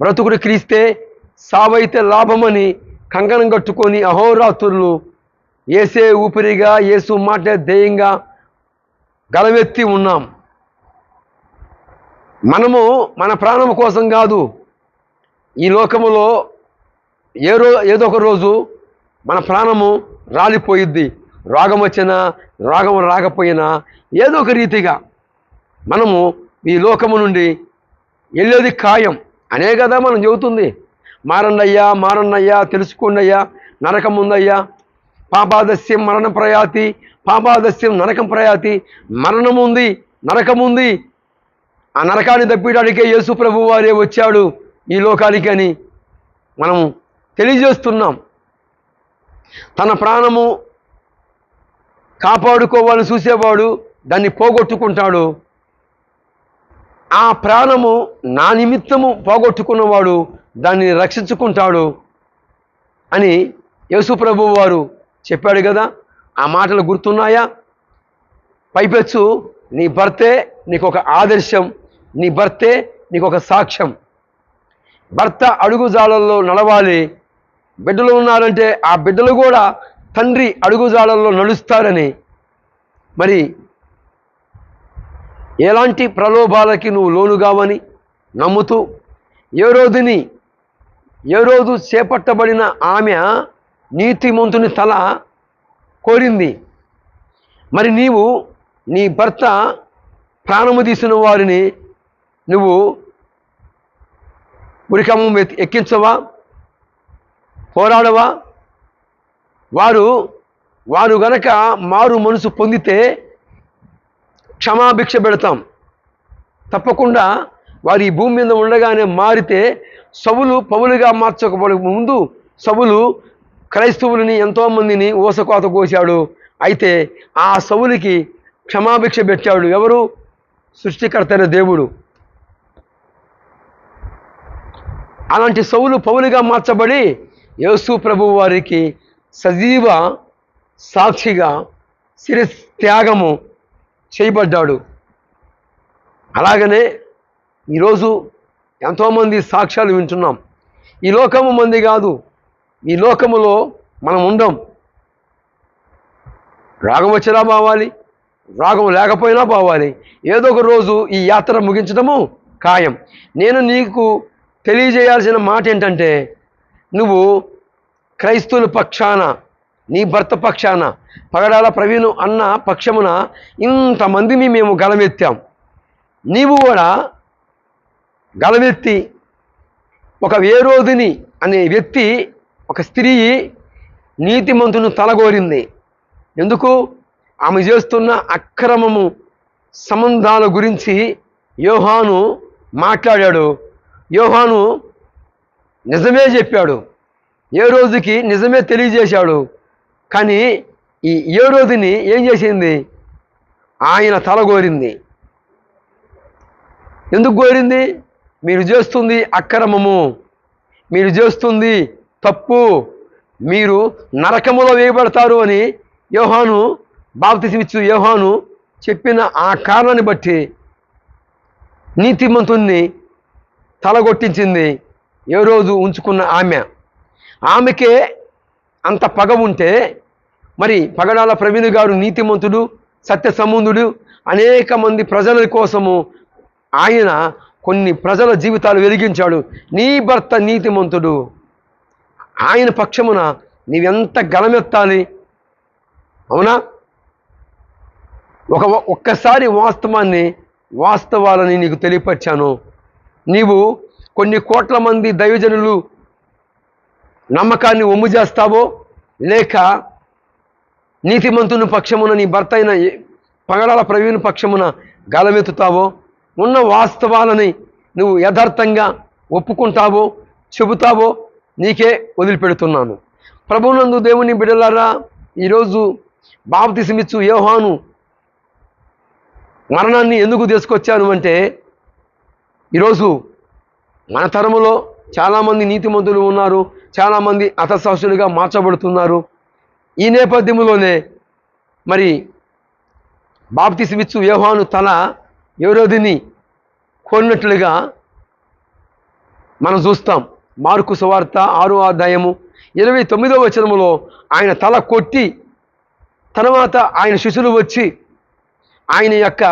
బ్రతుకుడు క్రీస్తే సావైతే లాభమని కంకణం కట్టుకొని అహోరాత్రులు ఏసే ఊపిరిగా ఏసు మాట ధ్యేయంగా గలవెత్తి ఉన్నాం. మనము మన ప్రాణం కోసం కాదు ఈ లోకములో ఏ రో ఏదో ఒక రోజు మన ప్రాణము రాలిపోయిద్ది. రోగం వచ్చినా రోగం రాకపోయినా ఏదో ఒక రీతిగా మనము ఈ లోకము నుండి వెళ్ళేది ఖాయం. అనే కదా మనం చెబుతుంది. మారండయ్యా మారన్నయ్యా తెలుసుకోండయ్యా నరకం ఉందయ్యా. పాపాదస్యం మరణ ప్రయాతి పాపాదస్యం నరకం ప్రయాతి. మరణం ఉంది నరకం ఉంది. ఆ నరకాన్ని తప్పించడానికే యేసు ప్రభు వారే వచ్చాడు ఈ లోకానికి అని మనం తెలియజేస్తున్నాం. తన ప్రాణము కాపాడుకోవాలని చూసేవాడు దాన్ని పోగొట్టుకుంటాడు. ఆ ప్రాణము నా నిమిత్తము పోగొట్టుకున్నవాడు దాన్ని రక్షించుకుంటాడు అని యేసు ప్రభు వారు చెప్పాడు కదా. ఆ మాటలు గుర్తున్నాయా? పైపెచ్చు నీ భర్తే నీకు ఒక ఆదర్శం నీ భర్తే నీకు ఒక సాక్ష్యం. భర్త అడుగుజాడల్లో నడవాలి బిడ్డలు ఉన్నారంటే ఆ బిడ్డలు కూడా తండ్రి అడుగుజాడల్లో నడుస్తారని. మరి ఎలాంటి ప్రలోభాలకి నువ్వు లోను కావని నమ్ముతూ ఏ రోజుని ఏ రోజు చేపట్టబడిన ఆమె నీతిమంతుని తల కోరింది. మరి నీవు నీ భర్త ప్రాణము తీసిన వారిని నువ్వు ఉరికమం ఎక్కించవా? పోరాడవా? వారు వారు గనక మారు మనసు పొందితే క్షమాభిక్ష పెడతాం. తప్పకుండా వారు ఈ భూమి మీద ఉండగానే మారితే సవులు పవులుగా మార్చకపోవడం ముందు సవులు క్రైస్తవులని ఎంతోమందిని ఊసకోత కోశాడు. అయితే ఆ సవులకి క్షమాభిక్ష పెట్టాడు ఎవరు? సృష్టికర్తైన దేవుడు. అలాంటి సవులు పౌలుగా మార్చబడి యేసు ప్రభు వారికి సజీవ సాక్షిగా శిరస్ త్యాగము చేయబడ్డాడు. అలాగనే ఈరోజు ఎంతోమంది సాక్ష్యాలు వింటున్నాం. ఈ లోకము మంది కాదు ఈ లోకములో మనం ఉండం. రాగం వచ్చినా బావాలి రాగం లేకపోయినా బావాలి. ఏదో ఒక రోజు ఈ యాత్ర ముగించడము ఖాయం. నేను నీకు తెలియజేయాల్సిన మాట ఏంటంటే నువ్వు క్రైస్తవుల పక్షాన నీ భర్త పక్షాన. పగడాల ప్రవీణు అన్న పక్షమున ఇంతమందిని మేము గలమెత్తాం నీవు కూడా గలమెత్తి ఒక వేరోధిని అనే వ్యక్తి ఒక స్త్రీ నీతిమంతును తలగోరింది. ఎందుకు? ఆమె చేస్తున్న అక్రమము సంబంధాల గురించి యోహాను మాట్లాడాడు. యోహాను నిజమే చెప్పాడు. ఏ రోజుకి నిజమే తెలియజేశాడు. కానీ ఈ ఏ రోజుని ఏం చేసింది? ఆయన తలగోరింది. ఎందుకు కోరింది మీరు చేస్తుంది అక్రమము. మీరు చేస్తుంది తప్పు. మీరు నరకములో వేయబడతారు అని యోహాను బాప్తిసిమిచ్చు యోహాను చెప్పిన ఆ కారణాన్ని బట్టి నీతిమంతుణ్ణి తలగొట్టించింది. ఏ రోజు ఉంచుకున్న ఆమె. ఆమెకే అంత పగ ఉంటే మరి పగడాల ప్రవీణ్ గారు నీతిమంతుడు సత్య సంబంధుడు అనేక మంది ప్రజల కోసము ఆయన కొన్ని ప్రజల జీవితాలు వెలిగించాడు. నీ భర్త నీతిమంతుడు. ఆయన పక్షమున నీవెంత గలమెత్తాలి అవునా? ఒక ఒక్కసారి వాస్తవాన్ని వాస్తవాలని నీకు తెలియపరిచాను. నీవు కొన్ని కోట్ల మంది దైవజనులు నమ్మకాన్ని ఒమ్ము చేస్తావో లేక నీతిమంతుని పక్షమున నీ భర్త అయిన పగడాల ప్రవీణ్ పక్షమున గలమెత్తుతావో? ఉన్న వాస్తవాలని నువ్వు యథార్థంగా ఒప్పుకుంటావో చెబుతావో నీకే వదిలిపెడుతున్నాను. ప్రభునందు దేవుని బిడలారా ఈరోజు బాప్తిసమిచ్చు యోహాను మరణాన్ని ఎందుకు తీసుకొచ్చాను అంటే ఈరోజు మన తరములో చాలామంది నీతిమంతులు ఉన్నారు. చాలామంది అతశాస్త్రులుగా మార్చబడుతున్నారు. ఈ నేపథ్యంలోనే మరి బాప్తిసమిచ్చు వ్యూహాను తల ఎవరోధిని కొన్నట్లుగా మనం చూస్తాం. మార్కు సువార్త ఆరో అధ్యాయము ఇరవై తొమ్మిదో వచనములో ఆయన తల కొట్టి తర్వాత ఆయన శిష్యులు వచ్చి ఆయన యొక్క